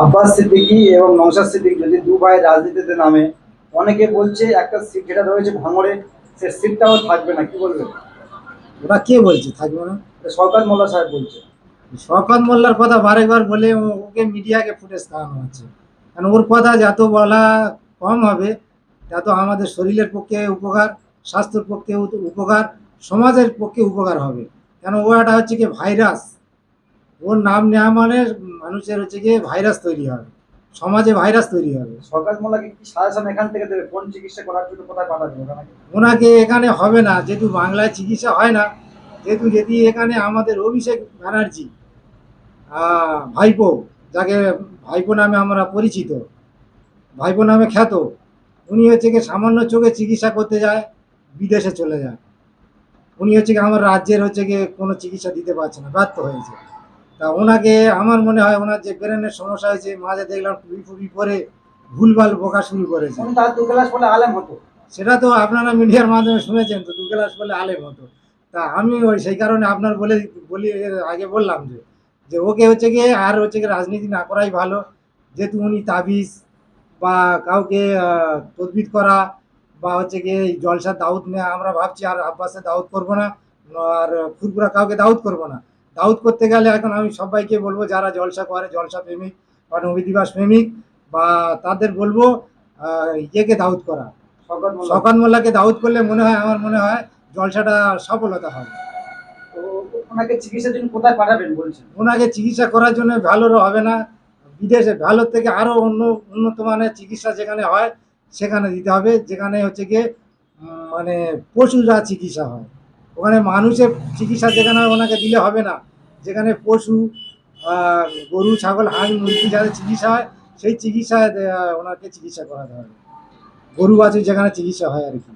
আব্বাস সিদ্দিকী এবং নওশাদ সিদ্দিক যদি দু ভাই রাজনীতিতে নামে অনেকে বলছে একটা সিট যেটা রয়েছে ভাঙড়ে সে সিটটাও থাকবে না কি বলবে ওরা কে বলছে থাকবে না? সরকার মোল্লা সাহেব বলছে। শওকত মোল্লার কথা বারেবার বলে ওকে মিডিয়াকে ফুটেজ খাওয়ানো হচ্ছে। কারণ ওর কথা যত বলা কম হবে তত আমাদের শরীরের পক্ষে উপকার স্বাস্থ্যের পক্ষে উপকার সমাজের পক্ষে উপকার হবে। কেন ও একটা হচ্ছে কি ভাইরাস? ওর নাম নেওয়া মানে মানুষের হচ্ছে গিয়ে ভাইরাস তৈরি হবে। সমাজে ভাইরাস তৈরি হবে। সরকার মোল্লাকে কি সাজেশন এখান থেকে দেবে? কোন চিকিৎসা করার জন্য কোথায় পাঠাবে ওখানে ওনাকে এখানে হবে না। যেহেতু বাংলায় চিকিৎসা হয় না যেহেতু যদি এখানে আমাদের অভিষেক ব্যানার্জি ভাইপো যাকে ভাইপো নামে আমরা পরিচিত ভাইপো নামে খ্যাত উনি হচ্ছে কি সামান্য চোখে চিকিৎসা করতে যায় বিদেশে চলে যায়। উনি হচ্ছে কি আমার রাজ্যের হচ্ছে কি কোনো চিকিৎসা দিতে পারছে না ব্যর্থ হয়েছে। তা ওনাকে আমার মনে হয় ওনার যে ব্রেনের সমস্যা হয়েছে মাঝে দেখলাম টুপি ফুপি পরে ভুলভাল বোকা শুরু করেছে। দু ক্লাস বলে আলেম হতো। সেটা তো আপনারা মিডিয়ার মাধ্যমে শুনেছেন তো দু গ্লাস বলে আলেম হতো। তা আমি ওই সেই কারণে আপনার বলে বলি আগে বললাম যে যে ওকে হচ্ছে গিয়ে আর হচ্ছে গিয়ে রাজনীতি না করাই ভালো। যেহেতু উনি তাবিজ বা কাউকে তদবির করা বা হচ্ছে গিয়ে জলসার দাউদ নেওয়া আমরা ভাবছি আর আব্বাসে দাউদ করব না আর ফুরপুরা কাউকে দাউদ করব না। দাউদ করতে গেলে এখন আমি সবাইকে বলব যারা জলসা করে জলসা প্রেমিক বা নবী দিবস প্রেমিক বা তাদের বলব ইয়েকে দাউদ করা। মোল্লা মোল্লাকে। দাউদ করলে মনে হয় আমার মনে হয় জলসাটা সফলতা হবে। ওনাকে চিকিৎসার জন্য কোথায় পাঠাবেন বলছেন? ওনাকে চিকিৎসা করার জন্য ভ্যালোরও হবে না। বিদেশে ভ্যালোর থেকে আরও অন্য উন্নত মানের চিকিৎসা যেখানে হয় সেখানে দিতে হবে। যেখানে হচ্ছে গিয়ে মানে পশুরা চিকিৎসা হয়। ওখানে মানুষের চিকিৎসা যেখানে ওনাকে দিলে হবে না। যেখানে পশু গরু, ছাগল, হাঁস, মুরগি যাদের চিকিৎসা হয়, সেই চিকিৎসায় ওনাকে চিকিৎসা করাতে হবে। গরু আছে যেখানে চিকিৎসা হয় আর কি।